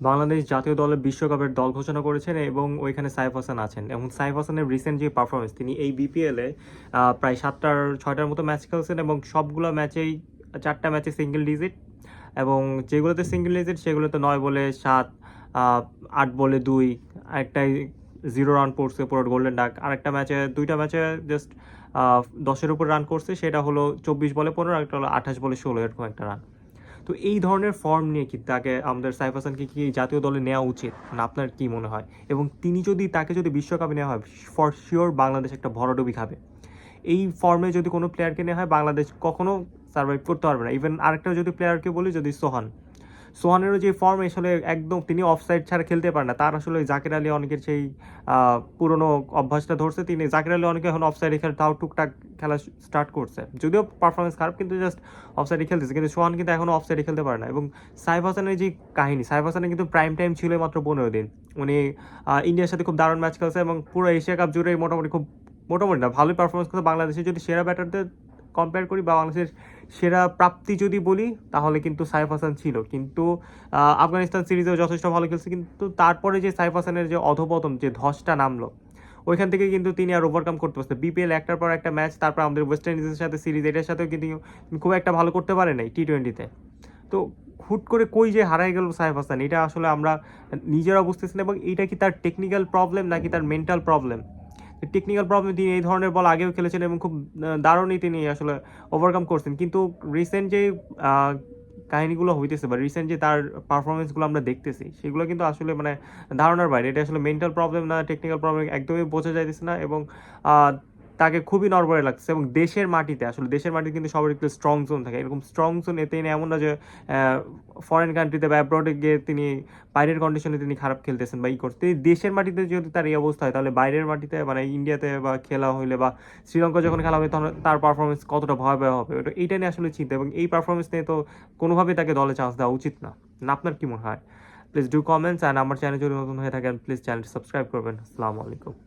বাংলাদেশ জাতীয় দলের বিশ্বকাপের দল ঘোষণা করেছেন এবং ওইখানে সাইফ হাসান আছেন। এবং সাইফ হাসানের রিসেন্ট যে পারফরমেন্স তিনি এই বিপিএলে প্রায় সাতটার, ছয়টার মতো ম্যাচ খেলছেন এবং সবগুলো ম্যাচেই চারটা ম্যাচে সিঙ্গেল ডিজিট এবং যেগুলোতে সিঙ্গেল ডিজিট সেগুলোতে নয় বলে সাত আট বলে দুই আরেকটাই জিরো রান পড়ছে পুরো গোল্ডেন ডাক আরেকটা ম্যাচে দুইটা ম্যাচে জাস্ট দশের উপর রান করছে, সেটা হলো চব্বিশ বলে পনেরো আরেকটা হলো আঠাশ বলে ষোলো, এরকম একটা রান তো এই ধরনের ফর্ম নিয়ে কি তাকে আমাদের সাইফ হাসানকে কি জাতীয় দলে নেওয়া উচিত? মানে আপনার কি মনে হয়? এবং তিনি যদি, তাকে যদি বিশ্বকাপে নেওয়া হয় ফর শিওর বাংলাদেশ একটা ভরাডুবি খাবে। এই ফর্মে যদি কোনো প্লেয়ারকে নেওয়া হয়, বাংলাদেশ কখনো সার্ভাইভ করতে পারবে না। ইভেন আরেকটা যদি প্লেয়ারকে বলি, যদি সোহান। সোহানেরও যে ফর্ম আসলে একদম তিনি অফসাইড ছাড়া খেলতে পারেন না। তার আসলে জাকির আলী অনেকের সেই পুরনো অভ্যাসটা ধরছে। তিনি জাকির আলী অনেকে এখন অফসাইডে খেলে, তাও টুকটাক খেলা স্টার্ট করছে। যদিও পারফরমেন্স খারাপ, কিন্তু জাস্ট অফসাইডে খেলতেছে। কিন্তু সোহান কিন্তু এখনও অফসাইডে খেলতে পারে না। এবং সাইফ হাসানের যে কাহিনী, সাইফ হাসানের কিন্তু প্রাইম টাইম ছিল মাত্র পনেরো দিন। উনি ইন্ডিয়ার সাথে খুব দারুণ ম্যাচ খেলছে এবং পুরো এশিয়া কাপ জুড়ে মোটামুটি খুব, মোটামুটি না, ভালোই পারফরমেন্স করছে। বাংলাদেশে যদি সেরা ব্যাটারদের কম্পেয়ার করি বা বাংলাদেশের সেরা প্রাপ্তি যদি বলি, তাহলে কিন্তু সাইফ হাসান ছিল। কিন্তু আফগানিস্তান সিরিজেও যথেষ্ট ভালো খেলছে। কিন্তু তারপরে যে সাইফ হাসানের যে অধপতন, যে ধসটা নামলো, ওইখান থেকে কিন্তু তিনি আর ওভারকাম করতে পারছে বিপিএল একটার পর একটা ম্যাচ তারপর আমাদের ওয়েস্ট ইন্ডিজের সাথে সিরিজ এটার সাথেও কিন্তু খুব একটা ভালো করতে পারে নাই টি টোয়েন্টিতে তো হুট করে কই যে হারাই গেল সাইফ হাসান, এটা আসলে আমরা নিজেরা বুঝতেছি না। এবং এটা কি তার টেকনিক্যাল প্রবলেম নাকি তার মেন্টাল প্রবলেম টেকনিক্যাল প্রবলেম তিনি এই ধরনের বল আগেও খেলেছেন এবং খুব দারুণই তিনি আসলে ওভারকাম করছেন। কিন্তু রিসেন্ট যে কাহিনিগুলো হইতেছে বা রিসেন্ট যে তার পারফরমেন্সগুলো আমরা দেখতেছি, সেগুলো কিন্তু আসলে মানে ধারণার বাইরে। এটা আসলে মেন্টাল প্রবলেম না টেকনিক্যাল প্রবলেম একদমই বোঝা যাইতেছে না এবং তাকে খুবই নড়বড়ে লাগছে এবং দেশের মাটিতে, আসলে দেশের মাটিতে কিন্তু সবার একটু স্ট্রং জোন থাকে। এরকম স্ট্রং জোন এতে এমন না যে ফরেন কান্ট্রিতে বা অ্যাব্রডে গিয়ে তিনি বাইরের কন্ডিশনে তিনি খারাপ খেলতেছেন বা ই করতে। দেশের মাটিতে যদি তার এই অবস্থা হয়, তাহলে বাইরের মাটিতে মানে ইন্ডিয়াতে বা খেলা হইলে বা শ্রীলঙ্কা যখন খেলা হবে তখন তার পারফরমেন্স কতটা ভয়াবহ হবে? ওটা এইটা নিয়ে আসলে চিন্তা। এবং এই পারফরমেন্স নিয়ে তো কোনোভাবেই তাকে দলে চান্স দেওয়া উচিত না। না, আপনার কি মনে হয়? প্লিজ ডু কমেন্টস অ্যান্ড আমার চ্যানেল যদি নতুন হয়ে থাকেন প্লিজ চ্যানেলটি সাবস্ক্রাইব করবেন। আসসালামু আলাইকুম।